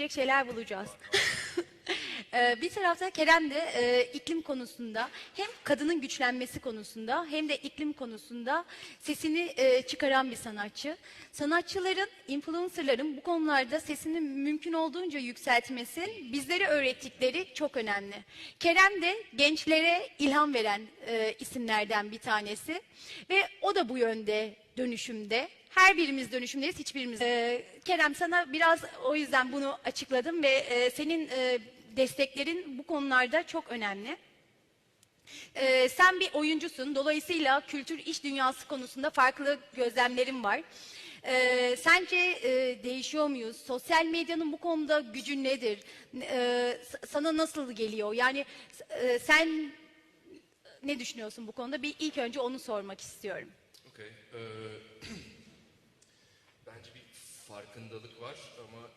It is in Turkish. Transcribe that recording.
diyecek şeyler bulacağız. Ee, bir tarafta Kerem de e, iklim konusunda hem kadının güçlenmesi konusunda hem de iklim konusunda sesini e, çıkaran bir sanatçı. Sanatçıların, influencerların bu konularda sesini mümkün olduğunca yükseltmesi bizlere öğrettikleri çok önemli. Kerem de gençlere ilham veren e, isimlerden bir tanesi ve o da bu yönde dönüşümde. Her birimiz dönüşümdeyiz, hiçbirimiz. Ee, Kerem sana biraz o yüzden bunu açıkladım ve e, senin e, desteklerin bu konularda çok önemli. Ee, sen bir oyuncusun, dolayısıyla kültür iş dünyası konusunda farklı gözlemlerin var. Ee, sence e, değişiyor muyuz? Sosyal medyanın bu konuda gücü nedir? Ee, sana nasıl geliyor? Yani e, sen ne düşünüyorsun bu konuda? Bir ilk önce onu sormak istiyorum. Okey. Ee, bence bir farkındalık var ama